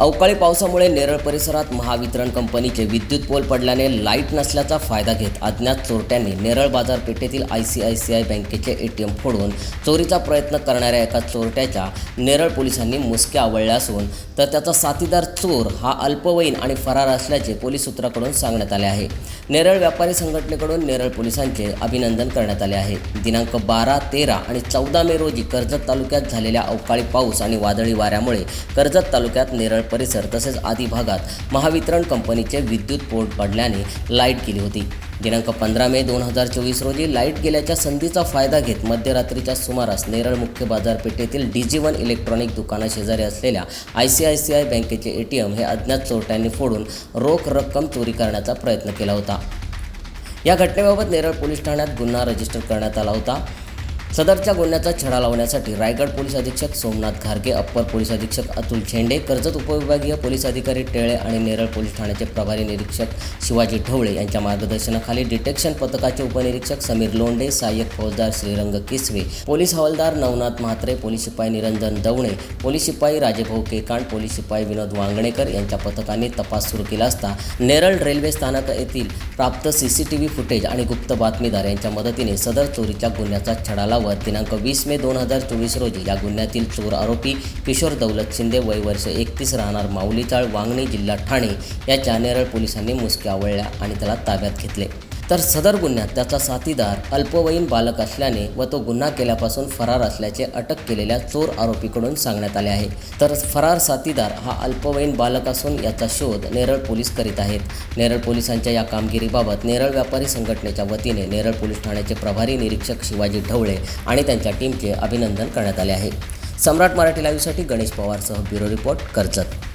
अवकाळी पावसामुळे नेरळ परिसरात महावितरण कंपनीचे विद्युत पोल पडल्याने लाइट नसल्याचा फायदा घेत अज्ञात चोरट्यांनी नेरळ बाजारपेठेतील I C I C I बँकेचे ए टी एम फोडून चोरीचा प्रयत्न करणाऱ्या एका चोरट्याच्या नेरळ पोलिसांनी मुसक्या आवळल्या असून तर त्याचा साथीदार चोर हा अल्पवयीन आणि फरार असल्याचे पोलीस सूत्राकडून सांगण्यात आले आहे. नेरळ व्यापारी संघटनेकडून नेरळ पोलिसांचे अभिनंदन करण्यात आले आहे. दिनांक बारा तेरा आणि चौदा मे रोजी कर्जत तालुक्यात झालेल्या अवकाळी पाऊस आणि वादळी वाऱ्यामुळे कर्जत तालुक्यात नेरळ परिसर तसेच आदी भागात महावितरण कंपनीचे विद्युत पोर्ट पडल्याने लाइट गेली होती. दिनांक पंधरा मे दोन हजार चोवीस रोजी लाइट गेल्याच्या संधीचा फायदा घेत मध्यरात्रीच्या सुमारास नेरळ मुख्य बाजारपेठेतील डीजी वन इलेक्ट्रॉनिक दुकानाशेजारी असलेल्या I C I C I बँकेचे ए टी एम हे अज्ञात चोरट्यांनी फोडून रोख रक्कम चोरी करण्याचा प्रयत्न केला होता. या घटनेबाबत नेरळ पोलीस ठाण्यात गुन्हा रजिस्टर करण्यात आला होता. सदरच्या गुन्ह्याचा छडा लावण्यासाठी रायगड पोलीस अधीक्षक सोमनाथ घारगे अप्पर पोलीस अधीक्षक अतुल झेंडे कर्जत उपविभागीय पोलीस अधिकारी टेळे आणि नेरळ पोलीस ठाण्याचे प्रभारी निरीक्षक शिवाजी ढवळे यांच्या मार्गदर्शनाखाली डिटेक्शन पथकाचे उपनिरीक्षक समीर लोंडे सहाय्यक फौजदार श्रीरंग किसवे पोलीस हवालदार नवनाथ म्हात्रे पोलीस शिपाई निरंजन दवणे पोलीस शिपाई राजेभाऊ केकांड पोलीस शिपाई विनोद वांगणेकर यांच्या पथकाने तपास सुरू केला असता नेरळ रेल्वे स्थानक येथील प्राप्त C C T V footage आणि गुप्त बातमीदार यांच्या मदतीने सदर चोरीच्या गुन्ह्याचा छडा लावत दिनांक वीस मे दोन हजार चोवीस रोजी या गुन्ह्यातील चोर आरोपी किशोर दौलत शिंदे वय वर्ष एकतीस राहणार माऊलीचाळ वांगणी जिल्हा ठाणे याच्या नेरळ पोलिसांनी मुसक्या आवळल्या आणि त्याला ताब्यात घेतले. तर सदर गुन्ह्यात त्याचा साथीदार अल्पवयीन बालक असल्याने व तो गुन्हा केल्यापासून फरार असल्याचे अटक केलेल्या चोर आरोपीकडून सांगण्यात आले आहे. तर फरार साथीदार हा अल्पवयीन बालक असून याचा शोध नेरळ पोलीस करीत आहेत. नेरळ पोलिसांच्या या कामगिरीबाबत नेरळ व्यापारी संघटनेच्या वतीने नेरळ पोलीस ठाण्याचे प्रभारी निरीक्षक शिवाजी ढवळे आणि त्यांच्या टीमचे अभिनंदन करण्यात आले आहे. सम्राट मराठी लाईव्हसाठी गणेश पवारसह ब्युरो रिपोर्ट कर्जत.